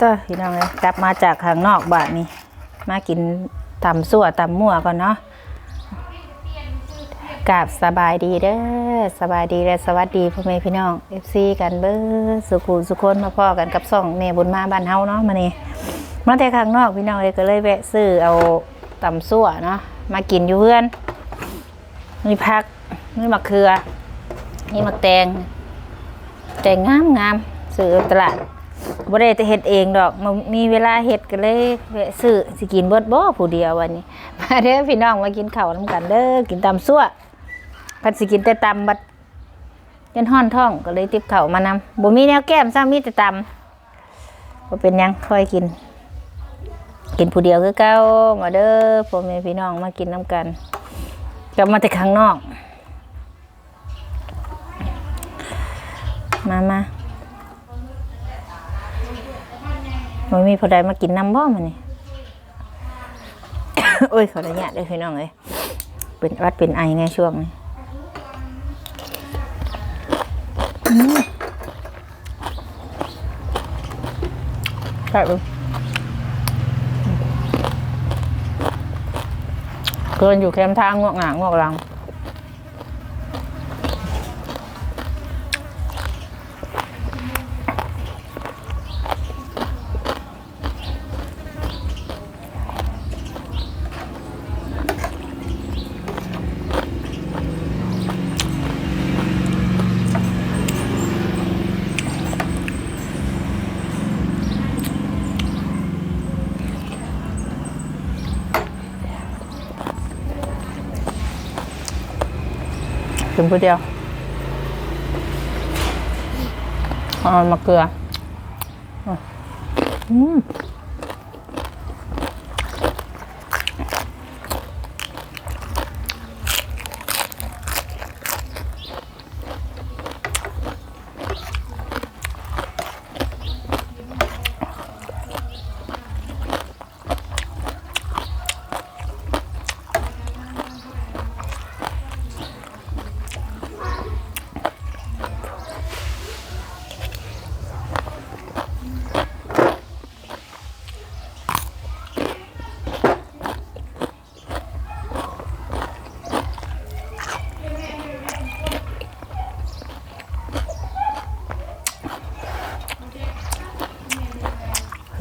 ตัวพี่น้องเลยกลับมาจากข้างนอกบ้านนี่มากินตำสั่วตำมั่วก่อนเนาะกราบสบายดีเด้อสบายดีและสวัสดีพ่อแม่พี่น้อง FC กันเบ้อสุขุสุคนมาพ่อกันกับซ่องแม่บุญมาบ้านเฮาเนาะมานี่มาแต่ข้างนอกพี่น้องเลยก็เลยแวะซื้อเอาตำสั่วเนาะมากินอยู่เพื่อนมีผักมีมะเขือมีมะแตงแต่งามงามซื้อตลาด บ่ได้จะเฮ็ดเองดอกมันมีเวลาเฮ็ดก็เลยแวะซื้อสิกินเบิดบ่ผู้เดียววันนี้ มาเด้อพี่น้องมากินข้าวนำกันเด้อกินตำซั่วพันสิกินแต่ตำบัดยันฮ้อนท้องก็เลยติบข้าวมานำบ่มีแนวแก้มซ้ำมีแต่ตำบ่เป็นหยังค่อยกิน กินผู้เดียวคือเก่ามาเด้อพ่อแม่พี่น้องมากินน้ำกันกลับมาแต่ข้างนอก มามา มันมีพอใดมากินน้ำบ่มันนี่โอ้ยขออนุญาตเลยพี่น้องเลยเป็นวัดเป็นไอในช่วงนี้ใช่ปะเกินอยู่แคมทางงวกหงางงวกหลัง ถึงผู้เดียวเอามาเกลืออืม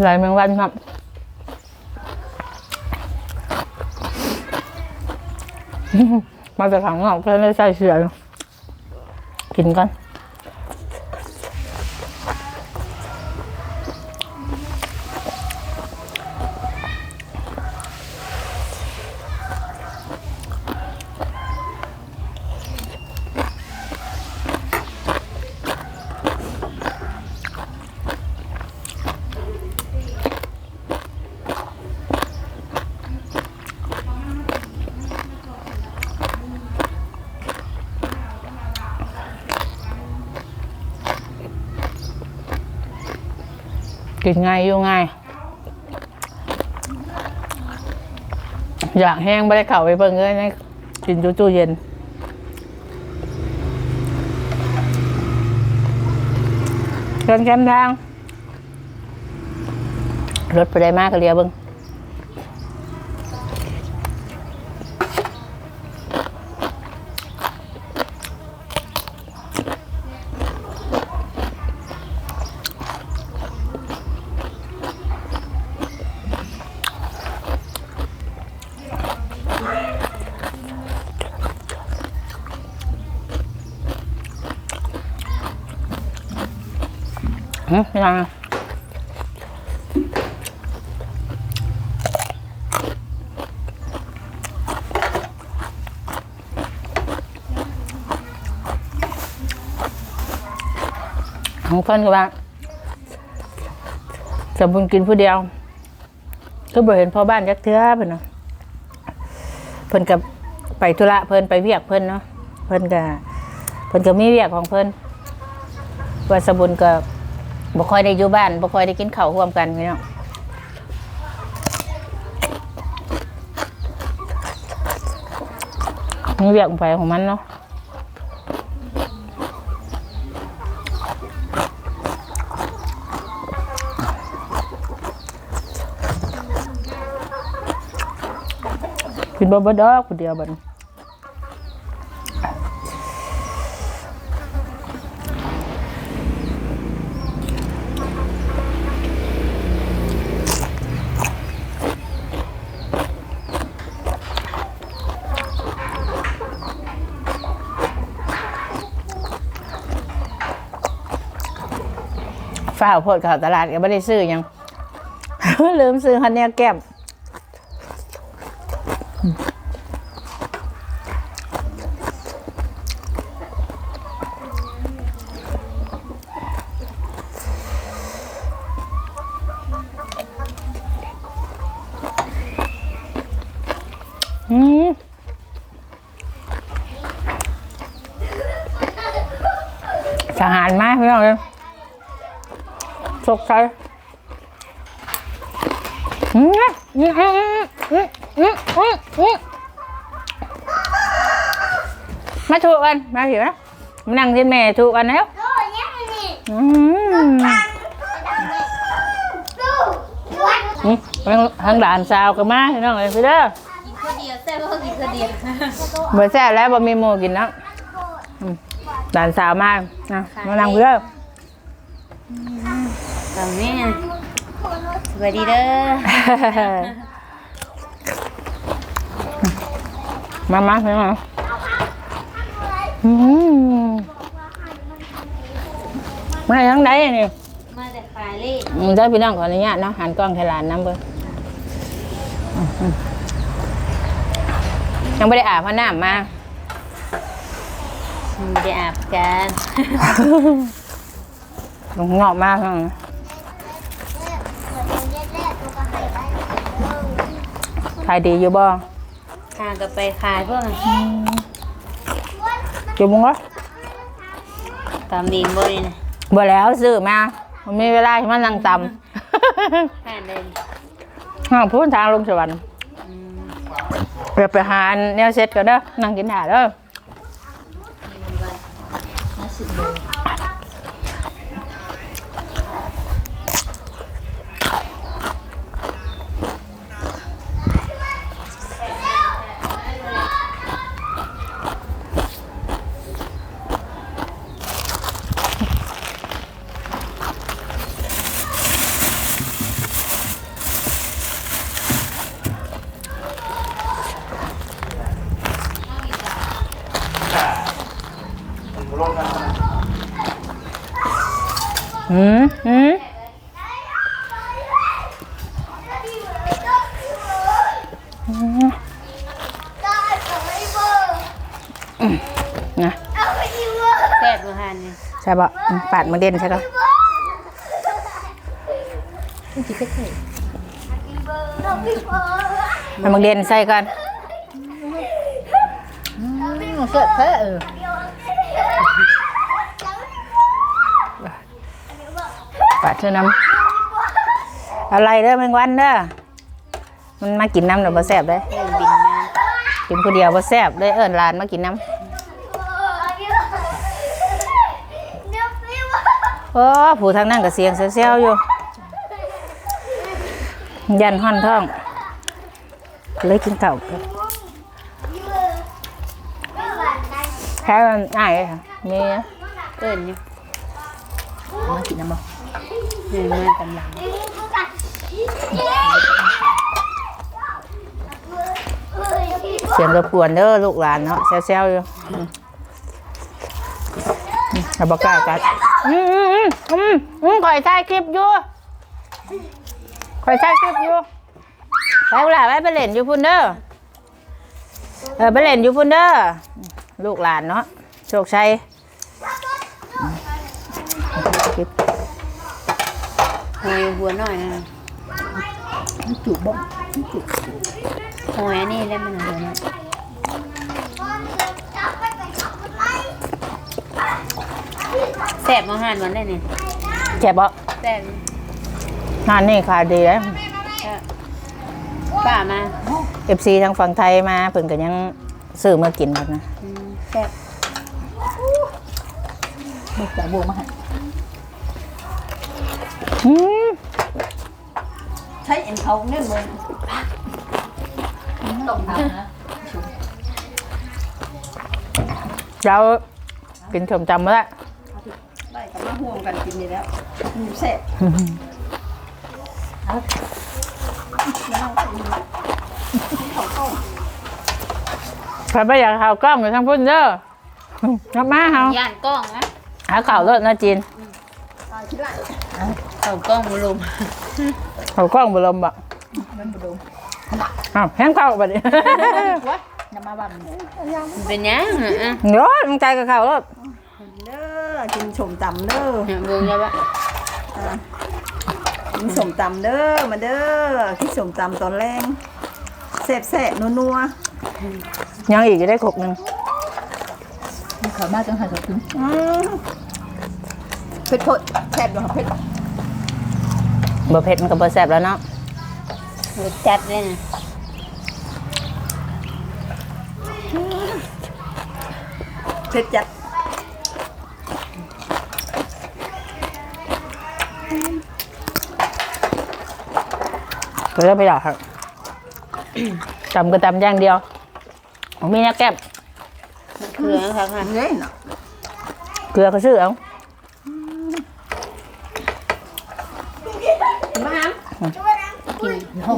ไหลแมงวันครับมาจากถังนอกเพื่อนไม่ใส่เสืออยู่กินกัน กินง่ายอยู่ง่าย อยากแห้งไม่ได้เข่าไปเบิ่งเลยนะกินจูจูเย็นเดินแคมทาง รถไปได้มากก็เรียเบิ่ง ยังของเพิ่นก็ว่าจะบุญกินผู้เดียว ก็บ่เห็นพ่อบ้านจักเทือเพิ่นเนาะเพิ่นกับไปธุระเพิ่นไปเวียกเพิ่นเนาะเพิ่นก็เพิ่นก็มีเวียกของเพิ่นว่าสมบุญก็บ่ บ่ค่อยได้อยู่บ้านบ่ค่อยได้กินข้าวร่วมกันเนี่นี่งมีเวียกไปของมันเนาะกินบ่บ่ดอกผู้เดียวบัดน ฝ้าวโพดข้าวตลาดก็ไม่ได้ซื้อยังลืมซื้อฮันเนียแก้มอืมทหารมาพี่น้องเลย สกใจมาถูกกัน มาผิวนะมานั่งที่แม่ถูกกันแล้วทางด่านสาวก็มาพี่น้องเลยพี่เด้อเดียวแต่ว่ากินคนเดียวเบอร์แซ่แล้วบะมีหมูกินแล้วอืมหลานสาวมากนะมานั่งเพื่อ ตอนนี้สวัสดีเด้อมามาพี่มาอืมมาทั้งไหนนี่มาแต่ขายเลขอืมเจ้าพี่น้องขออนุญาตเนาะหันกล้องให้หลานน้ำเบอร์อืมอืมยังไม่ได้อาบพระน้ำมาไม่ได้อาบกันเหงาะมากเลย ขายดีอยู่บ่ขางก็ไปขายพวกนั้นจุ่มงวะตามดินบ่นี่นะบ่แล้วซื้อมามันมีเวลาที่มันนั่งตผ่านเดินำห้างพูนทางลงสวรรค์อืมเดี๋ยวไปหาแนวเซ็ตกันเด้อนั่งกินหาเด้อ หืมหืมนะแซ่บบ่หันนี่ใช่ปะอืมปาดมาเด่นใช่ปะสิก็ใส่เอามาเด่นใส่กันเสื้อเสื้อ เออปาดเท่าน้ำอะไรเด้อแมงวันเด้อมันมากินน้ำเดี๋ยวบ่แซ่บเด้บินมากินคนเดียวบ่แซ่บเลยเอิ้นลานมากินน้ำโอ้ผู้ทางนั้นก็เสียงเซลๆอยู่ ยันห่อนท้อง เลยกินข้าวกันแค่มันง่ายเมีเอิ้นอยู่มากินน้ำบ่ เดินมาตำลังเสียงรบกวนเด้อลูกหลานเนาะเซลๆอยู่อืมอืมเอาบอกกล้ากัดอืมอืมอืมอืมคอยถ่ายคลิปอยู่คอยถ่ายคลิปอยู่ไปลูกหลานไปไปเล่นอยู่พุ่นเด้อเออไปเล่นอยู่พุ่นเด้อลูกหลานเนาะโชคชัยอืมคลิป หอยหัวหน่อยนะจุบ่หอยอันนี้แล้วมันหัวหน่อยแซ่บบ่หันวันได้นี่เจ็บบ่แซ่บงานนี่ขายดีแล้วป้ามาเอฟซีทางฝั่งไทยมาเพิ่นก็ยังซื้อมากินกันนะอืมแซ่บแต่บวกมา ใช้เอ็นเขาเนี่ยมึงตกน้ำนะเรากินขมจำมาแล้วได้แต่มาห่วงกันกินนี่แล้วมีเสร็จใครไม่อยากข่าวกล้องอยู่ทั้งพุ่นเด้อน้ำมาเฮายานกล้องนะหาข่าวรถนะจีนตอนคิดไร เอากล้องมาลมข่าวกล้องบลมบ่มันบ่ดมอ้าวแห้งเข้าบัดนี้วะอย่ามาบั่นมันเป็นยังอะโอ้ยมึงใจกับข่าวรถเด้อกินสมตำเด้ออะเบิ่งแล้วปะอะกินสมตำเด้อมาเด้อกินสมตำตอนแรงแซ่บแซ่บนัวยังอีกจะได้ขกหนึ่งๆเขามาจังหาจะกินเผ็ดโคตรแซ่บอยู่ค่ะเผ็ด บ่เผ็ดมันก็บ่แซ่บแล้วเนาะรสจัดเลยนะเผ็ดจัดก็เลยไปหลอกครับจำก็จำอย่างเดียวผมมีนักแก้มมันเครื่องค่ะค่ะ เฮ้ยเนาะ เกลือก็ซื้อเอา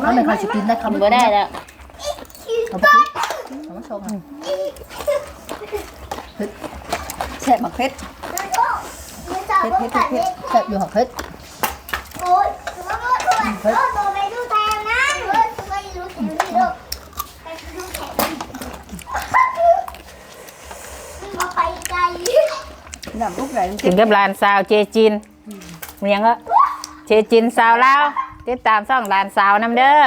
องเขาไม่ค่อยจะกินได้ทำบ่ได้แล้วแซ่บมากเผ็ดเพชรเพชรเพชรเพชรแซ่บอยู่ค่ะเผ็ดโอ้ยตัวตัวตัวไปดูแทนนะตัวไปดูแทนนี่ลูกไปดูแทนมาไปไกลน้ำลูกไหลมันกินกับร้านสาวเจจินเมียงก็เจจินสาวลาว ติดตามช่องร้านสาวน้ำเด้อ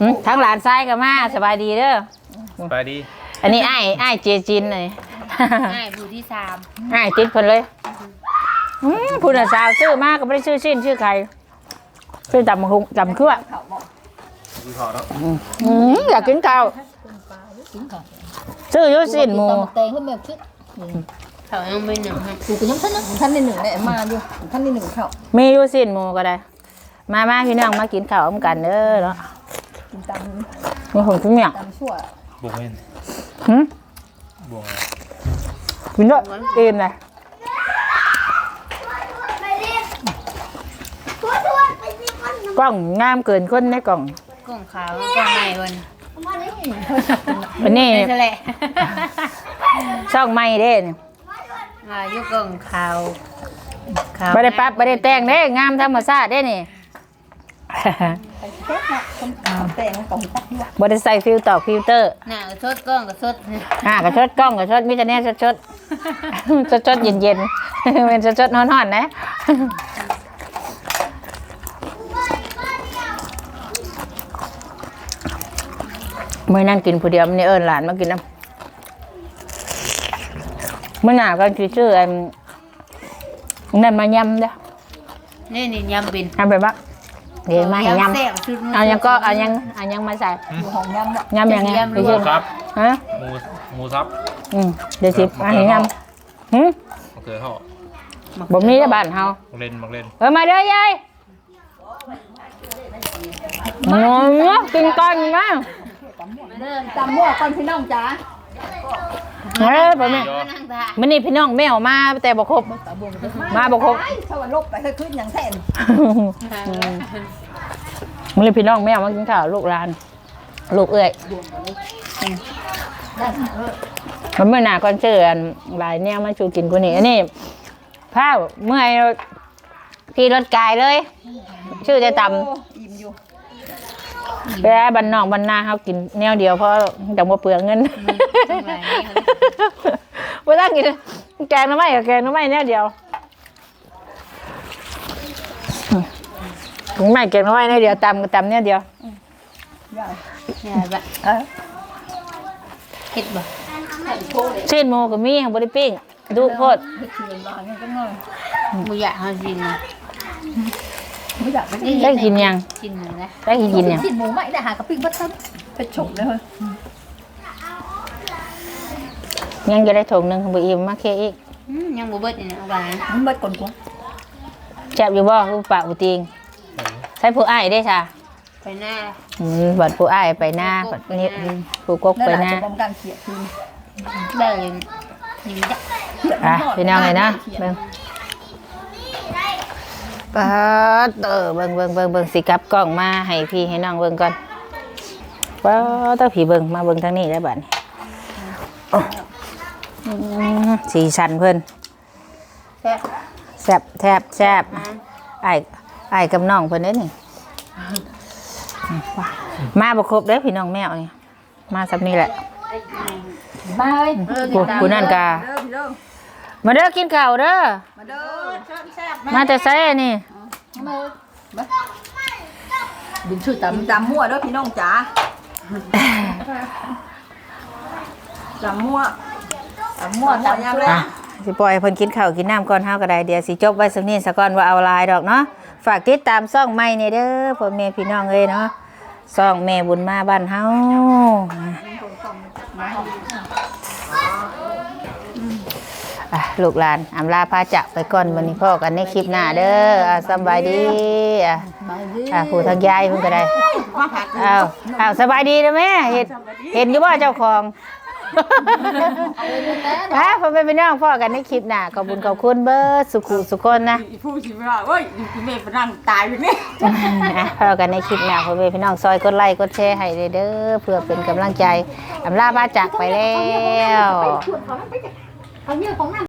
หึทั้งหลานซ้ายก็มาสบายดีเด้อ ไปดีอันนี้ไอ้ไอ้ายเจจินเลย ง่ายผู้ที่สามไอ้ายติดเพิ่นเลยอืมผู้น่ะสาวชื่อมากก็ไม่ได้ชื่อสิ้นชื่อใครชื่อจำคุงจำเครื่อ กินข้าวแล้วอืมอยากกินข้าวชื่ออยุสิ้นหมูแตงขึ้นแบบคิดเขายังไม่หนึ่งฮะกูก็ยังท่านนะท่านในหนึ่งเนี่ยมาอยู่ท่านในหนึ่งเข้ามีอยุสิ้นหมูก็ได้ มามาพี่น้องมากินข้าวพร้อมกันเด้อเนาะกินตามมีผมทุกอย่างตามชั่วบวกเว้นหืมบวกอะไรกินด้วยอิ่มเลยไปเรียนตัวตัวไปสิมันกล้องงามเกินคนในกล่อง กล้องขาวกล้องใหม่วันมาเลยวันนี้นี่แหละช่องไม่เด้นี่อายุกล้องขาวขาวไม่ได้ปรับไม่ได้แต่งเด้งามธรรมชาติเด้นี่ไปเช็ดนะคนตามแตงของตักด้วยบ่ได้ใส่ฟิลต่อฟิลเตอร์หน้าก็ชดกล้องก็ชดอ่ากระชดกล้องกระชดมิจะเนี่ยชดชดชดชดเย็นเย็นๆเป็นชดชดนอนนอนๆนะ เมื่อนั่นกินผู้เดียวมันนี่เอิญหลานมากินน้ำเมื่อหนาก็คือชื่อไอ้นั่นมายำเด้อนี่นี่ยำบินทำไปบ้างเดี๋ยวมาให้ยแซ่บชุดำเอายังก็เอายังเอายังมาใส่อยู่ห้องยำเนี่ยยำยังไงไปหมูชื่อซับฮะหมูหมูซับอืมเดี๋ยวสิมาให้ยำหืมมะเขือเทศบ่มีแต่บ้านเฮามักเล่นมักเล่นเออมาเด้อยายงงกินก่อนนะ ตามมั่วก่อนพี่น้องจ๋าเฮ้ยบ่แม่นั่งท่ามื้อนี้พี่น้องแม่ออกมาแต่บ่ครบมาบ่ครบไอ้ชาวลบไปให้ขึ้นอย่างแทนมื้อนี้พี่น้องแม่ออกมากินข้าวลูกหลาน ลูกเอ้ยมันเมื่อหน้าก่อนเจออันหลายแนวมาชูกินกูนี่อันนี้พ้าวเมื่อยขี่รถกายเลย ชื่อจะตำ โอ้อิ่มอยู่ไปได้บันนอกบันนาเขากินแนวเดียวเพราะจังว่าเปลืองเงินเวลากินแกงหน้ำไม้กับแกงหน้ำไม้แนวเดียวถึงไม่แกงหน้ำไม้แนวเดียวตำก็ตำแนวเดียวย่างเนี่ยแบบเอ้ยเฮ็ดบ่ชิ้นหมูก็มีบริปิ้งดูโพดเฮ็ดเชียงรายเนี่ยก็ง่ายบ่อยากเฮาสินะ ไม่อยากไปได้กินยังกินหนึ่งนะได้กินยังกินหมูไม่ได้หากระปิ้งบัดทันไปฉกเลยเฮ้ยยังจะได้ถุงหนึ่งของบีอิมมาเคอีกอืมยังบ่เบิดนี่นะเอาไว้นะมันเบิดก่อนกว่าแซ่บอยู่บ่ลูกปากอุติงใช้ผู้อ้ายได้ค่ะไปหน้าอืมบัดผู้อ้ายไปหน้าบัดนี้ผู้กกนั่นไปแหละหน้าจะป้องกันเขียดคืนได้ยินยิงจะอะพี่น้องเลยนะเบิ่ง ปาดเออเบิ่งเบิ่งเบิ่งเบิ่งสิกลับกล้องมาให้พี่ให้น้องเบิ่งก่อนปาดเต้าผีเบิ่งมาเบิ่งทางนี้แล้วบัดนี้โอ้อืมสีสันเพิ่นแซ่บแซ่บแทบแซ่บไอ้ไอ้ายกับน้องเพิ่นเด้นี่มาบ่ครบเด้อพี่น้องแมวนี่มาสับนี้แหละ มาเฮ้ยเออผู้ผู้นั่นกาเด้อพี่เด้อ มาเด้อกินข้าวเด้อ มาเด้อเชิญแซ่บมาแต่ไสนี่บินชื่อตตำตำมั่วเด้อพี่น้องจ๋าตำมั่วำตำมั่วตำยามเพื่แรอะกสิปล่อยให้เพิ่นกินข้าวกินน้ำก่อนเฮาก็ได้เดี๋ยวสิจบไว้สักนี้ซะก่อนว่าเอาลายดอกเนาะฝากติดตามซ่องใหม่นี่เด้อพ่อแม่พี่น้องเอ้ยเนาะซ่องแม่บุญมาบ้านเฮาอะ ลูกหลานอำลาพาจักไปก่อนวันนี้พ่อกันในคลิปหน้าเด้ออะสำบายดีอะอะผู้ทางยายเพิ่นก็ได้อ้าวอ้าวสบายดีนะแม่เห็นเห็นอยู่ว่าเจ้าของฮะพ่อแม่พี่น้องพ่อกันในคลิปหน้าขอบคุณขอบคุณเบิร์ดสุขุสุคนนะผู้ชิมว่าเอ้ยพี่เมย์ไปนั่งตายอยู่นี่อะพ่อกันในคลิปหน้าพ่อแม่พี่น้องซอยกดไลค์กดแชร์ให้เด้อเพื่อเป็นกำลังใจอำลาบ้าจากไปแล้ว เขาเยอะของน้ำ